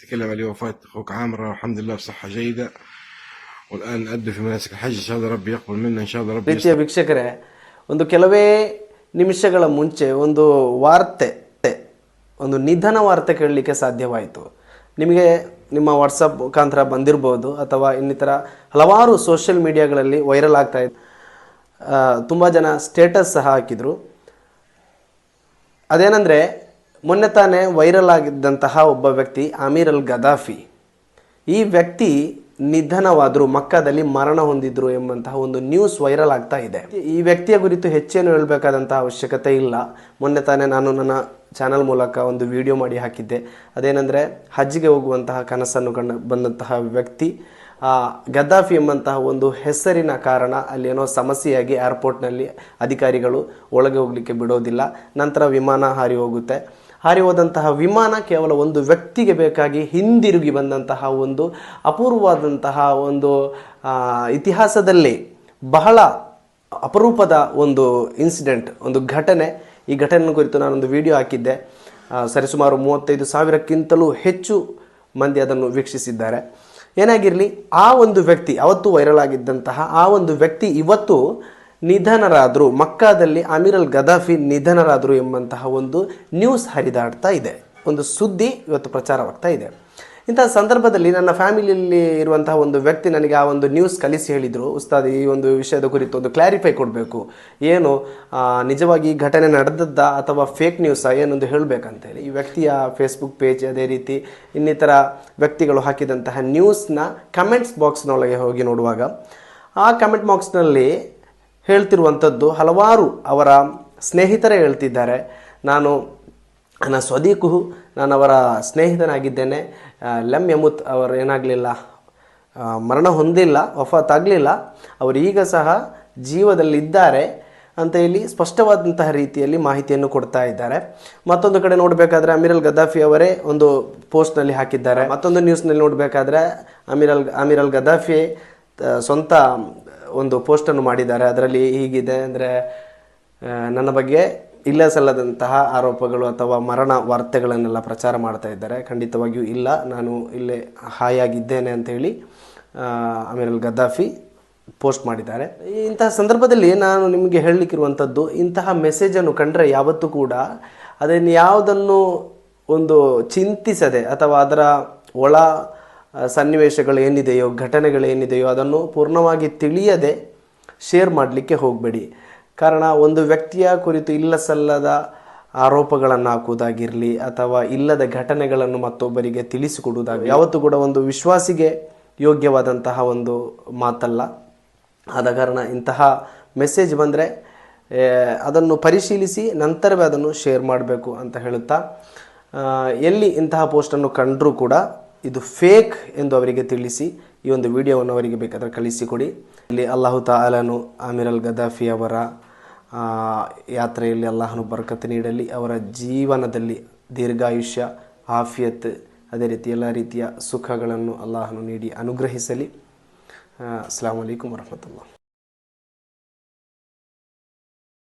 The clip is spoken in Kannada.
تكلم على وفاة أخوك عامر الحمد لله بصحة جيدة والآن نأدي في مناسك الحج إن شاء الله ربي يقبل منا إن شاء الله ربي ಪ್ರೀತಿಯ ವೀಕ್ಷಕರೇ ಒಂದು ಕೆಲವೇ ನಿಮಿಷಗಳ ಮುಂಚೆ ಒಂದು ವಾರ್ತೆ ಒಂದು ನಿಧನ ವಾರ್ತೆ ಕೇಳಲಿಕ್ಕೆ ಸಾಧ್ಯವಾಯಿತು ನಿಮಗೆ ನಿಮ್ಮ ವಾಟ್ಸಪ್ ಮುಖಾಂತರ ಬಂದಿರ್ಬೋದು ಅಥವಾ ಇನ್ನಿತರ ಹಲವಾರು ಸೋಷಿಯಲ್ ಮೀಡಿಯಾಗಳಲ್ಲಿ ವೈರಲ್ ಆಗ್ತಾ ಇದೆ ತುಂಬ ಜನ ಸ್ಟೇಟಸ್ ಸಹ ಹಾಕಿದರು ಅದೇನೆಂದರೆ ಮೊನ್ನೆ ತಾನೇ ವೈರಲ್ ಆಗಿದ್ದಂತಹ ಒಬ್ಬ ವ್ಯಕ್ತಿ ಅಮೀರ್ ಅಲ್ ಗದಾಫಿ. ಈ ವ್ಯಕ್ತಿ ನಿಧನವಾದರು, ಮಕ್ಕದಲ್ಲಿ ಮರಣ ಹೊಂದಿದ್ರು ಎಂಬಂತಹ ಒಂದು ನ್ಯೂಸ್ ವೈರಲ್ ಆಗ್ತಾ ಇದೆ. ಈ ವ್ಯಕ್ತಿಯ ಕುರಿತು ಹೆಚ್ಚೇನು ಹೇಳಬೇಕಾದಂತಹ ಅವಶ್ಯಕತೆ ಇಲ್ಲ. ಮೊನ್ನೆ ತಾನೇ ನಾನು ನನ್ನ ಚಾನಲ್ ಮೂಲಕ ಒಂದು ವಿಡಿಯೋ ಮಾಡಿ ಹಾಕಿದ್ದೆ. ಅದೇನೆಂದರೆ, ಹಜ್ಜಿಗೆ ಹೋಗುವಂತಹ ಕನಸನ್ನು ಕಂಡು ಬಂದಂತಹ ವ್ಯಕ್ತಿ. ಆ ಗದ್ದಾಫಿ ಎಂಬಂತಹ ಒಂದು ಹೆಸರಿನ ಕಾರಣ ಅಲ್ಲಿ ಏನೋ ಸಮಸ್ಯೆಯಾಗಿ ಏರ್ಪೋರ್ಟ್ನಲ್ಲಿ ಅಧಿಕಾರಿಗಳು ಒಳಗೆ ಹೋಗಲಿಕ್ಕೆ ಬಿಡೋದಿಲ್ಲ. ನಂತರ ವಿಮಾನ ಹಾರಿ ಹೋಗುತ್ತೆ. ಹಾರಿ ಹೋದಂತಹ ವಿಮಾನ ಕೇವಲ ಒಂದು ವ್ಯಕ್ತಿಗೆ ಬೇಕಾಗಿ ಹಿಂದಿರುಗಿ ಬಂದಂತಹ ಒಂದು ಅಪೂರ್ವವಾದಂತಹ ಒಂದು ಇತಿಹಾಸದಲ್ಲಿ ಬಹಳ ಅಪರೂಪದ ಒಂದು ಇನ್ಸಿಡೆಂಟ್ ಒಂದು ಘಟನೆ. ಈ ಘಟನೆ ಕುರಿತು ನಾನೊಂದು ವಿಡಿಯೋ ಹಾಕಿದ್ದೆ. ಸರಿಸುಮಾರು ಮೂವತ್ತೈದು ಸಾವಿರಕ್ಕಿಂತಲೂ ಹೆಚ್ಚು ಮಂದಿ ಅದನ್ನು ವೀಕ್ಷಿಸಿದ್ದಾರೆ. ಏನಾಗಿರಲಿ, ಆ ಒಂದು ವ್ಯಕ್ತಿ, ಅವತ್ತು ವೈರಲ್ ಆಗಿದ್ದಂತಹ ಆ ಒಂದು ವ್ಯಕ್ತಿ ಇವತ್ತು ನಿಧನರಾದರು, ಮಕ್ಕಾದಲ್ಲಿ ಅಮಿರಲ್ ಗದಾಫಿ ನಿಧನರಾದರು ಎಂಬಂತಹ ಒಂದು ನ್ಯೂಸ್ ಹರಿದಾಡ್ತಾ ಇದೆ. ಒಂದು ಸುದ್ದಿ ಇವತ್ತು ಪ್ರಚಾರವಾಗ್ತಾ ಇದೆ. ಇಂತಹ ಸಂದರ್ಭದಲ್ಲಿ ನನ್ನ ಫ್ಯಾಮಿಲಿಯಲ್ಲಿ ಇರುವಂತಹ ಒಂದು ವ್ಯಕ್ತಿ ನನಗೆ ಆ ಒಂದು ನ್ಯೂಸ್ ಕಲಿಸಿ ಹೇಳಿದರು. ಉಸ್ತಾದ್, ಈ ಒಂದು ವಿಷಯದ ಕುರಿತು ಒಂದು ಕ್ಲಾರಿಫೈ ಕೊಡಬೇಕು. ಏನು ನಿಜವಾಗಿ ಈ ಘಟನೆ ನಡೆದದ್ದ ಅಥವಾ ಫೇಕ್ ನ್ಯೂಸಾ ಏನೊಂದು ಹೇಳಬೇಕಂತೇಳಿ. ಈ ವ್ಯಕ್ತಿಯ ಫೇಸ್ಬುಕ್ ಪೇಜ್ ಅದೇ ರೀತಿ ಇನ್ನಿತರ ವ್ಯಕ್ತಿಗಳು ಹಾಕಿದಂತಹ ನ್ಯೂಸ್ನ ಕಮೆಂಟ್ಸ್ ಬಾಕ್ಸ್ನೊಳಗೆ ಹೋಗಿ ನೋಡುವಾಗ, ಆ ಕಮೆಂಟ್ ಬಾಕ್ಸ್ನಲ್ಲಿ ಹೇಳ್ತಿರುವಂಥದ್ದು ಹಲವಾರು ಅವರ ಸ್ನೇಹಿತರೇ ಹೇಳ್ತಿದ್ದಾರೆ. ನಾನು ನನ್ನ ಸ್ವದೀಕು ನಾನು ಅವರ ಸ್ನೇಹಿತನಾಗಿದ್ದೇನೆ. ಲೆಮ್ ಯಮುತ್ ಅವರು ಏನಾಗಲಿಲ್ಲ ಮರಣ ಹೊಂದಿಲ್ಲ ವಫಾತ್ ಆಗಲಿಲ್ಲ ಅವರು ಈಗ ಸಹ ಜೀವದಲ್ಲಿದ್ದಾರೆ ಅಂತ ಹೇಳಿ ಸ್ಪಷ್ಟವಾದಂತಹ ರೀತಿಯಲ್ಲಿ ಮಾಹಿತಿಯನ್ನು ಕೊಡ್ತಾ ಇದ್ದಾರೆ. ಮತ್ತೊಂದು ಕಡೆ ನೋಡಬೇಕಾದ್ರೆ ಅಮೀರ್ ಅಲ್ ಗದ್ದಾಫಿ ಅವರೇ ಒಂದು ಪೋಸ್ಟ್ನಲ್ಲಿ ಹಾಕಿದ್ದಾರೆ. ಮತ್ತೊಂದು ನ್ಯೂಸ್ನಲ್ಲಿ ನೋಡಬೇಕಾದ್ರೆ ಅಮೀರ್ ಅಲ್ ಅಮೀರ್ ಅಲ್ ಗದ್ದಾಫಿ ಸ್ವಂತ ಒಂದು ಪೋಸ್ಟನ್ನು ಮಾಡಿದ್ದಾರೆ. ಅದರಲ್ಲಿ ಹೀಗಿದೆ ಅಂದರೆ ನನ್ನ ಬಗ್ಗೆ ಇಲ್ಲ ಸಲ್ಲದಂತಹ ಆರೋಪಗಳು ಅಥವಾ ಮರಣ ವಾರ್ತೆಗಳನ್ನೆಲ್ಲ ಪ್ರಚಾರ ಮಾಡ್ತಾ ಇದ್ದಾರೆ. ಖಂಡಿತವಾಗಿಯೂ ಇಲ್ಲ. ನಾನು ಇಲ್ಲೇ ಹಾಯಾಗಿದ್ದೇನೆ ಅಂತ ಹೇಳಿ ಆ, ಅಮೀರ್ ಗದ್ದಾಫಿ ಪೋಸ್ಟ್ ಮಾಡಿದ್ದಾರೆ. ಇಂತಹ ಸಂದರ್ಭದಲ್ಲಿ ನಾನು ನಿಮಗೆ ಹೇಳಲಿಕ್ಕಿರುವಂಥದ್ದು ಇಂತಹ ಮೆಸೇಜನ್ನು ಕಂಡರೆ ಯಾವತ್ತೂ ಕೂಡ ಅದನ್ನು ಯಾವುದನ್ನು ಒಂದು ಚಿಂತಿಸದೆ ಅಥವಾ ಅದರ ಒಳ ಸನ್ನಿವೇಶಗಳು ಏನಿದೆಯೋ ಘಟನೆಗಳೇನಿದೆಯೋ ಅದನ್ನು ಪೂರ್ಣವಾಗಿ ತಿಳಿಯದೆ ಶೇರ್ ಮಾಡಲಿಕ್ಕೆ ಹೋಗಬೇಡಿ. ಕಾರಣ ಒಂದು ವ್ಯಕ್ತಿಯ ಕುರಿತು ಇಲ್ಲ ಸಲ್ಲದ ಆರೋಪಗಳನ್ನು ಹಾಕುವುದಾಗಿರಲಿ ಅಥವಾ ಇಲ್ಲದ ಘಟನೆಗಳನ್ನು ಮತ್ತೊಬ್ಬರಿಗೆ ತಿಳಿಸಿಕೊಡುವುದಾಗಲಿ ಯಾವತ್ತೂ ಕೂಡ ಒಂದು ವಿಶ್ವಾಸಿಗೆ ಯೋಗ್ಯವಾದಂತಹ ಒಂದು ಮಾತಲ್ಲ. ಆದ ಕಾರಣ ಇಂತಹ ಮೆಸೇಜ್ ಬಂದರೆ ಅದನ್ನು ಪರಿಶೀಲಿಸಿ ನಂತರವೇ ಅದನ್ನು ಶೇರ್ ಮಾಡಬೇಕು ಅಂತ ಹೇಳುತ್ತಾ ಎಲ್ಲಿ ಇಂತಹ ಪೋಸ್ಟನ್ನು ಕಂಡರೂ ಕೂಡ ಇದು ಫೇಕ್ ಎಂದು ಅವರಿಗೆ ತಿಳಿಸಿ, ಈ ಒಂದು ವಿಡಿಯೋವನ್ನು ಅವರಿಗೆ ಬೇಕಾದರೆ ಕಳಿಸಿಕೊಡಿ. ಇಲ್ಲಿ ಅಲ್ಲಾಹು ತಾಲನು ಅಮೀರ್ ಅಲ್ ಗದಾಫಿ ಅವರ ಯಾತ್ರೆಯಲ್ಲಿ ಅಲ್ಲಾಹನು ಬರಕತ್ತು ನೀಡಲಿ. ಅವರ ಜೀವನದಲ್ಲಿ ದೀರ್ಘಾಯುಷ್ಯ, ಆಫಿಯತ್, ಅದೇ ರೀತಿ ಎಲ್ಲ ರೀತಿಯ ಸುಖಗಳನ್ನು ಅಲ್ಲಾಹನು ನೀಡಿ ಅನುಗ್ರಹಿಸಲಿ. ಅಸ್ಲಾಂ ವಲೈಕುಮ್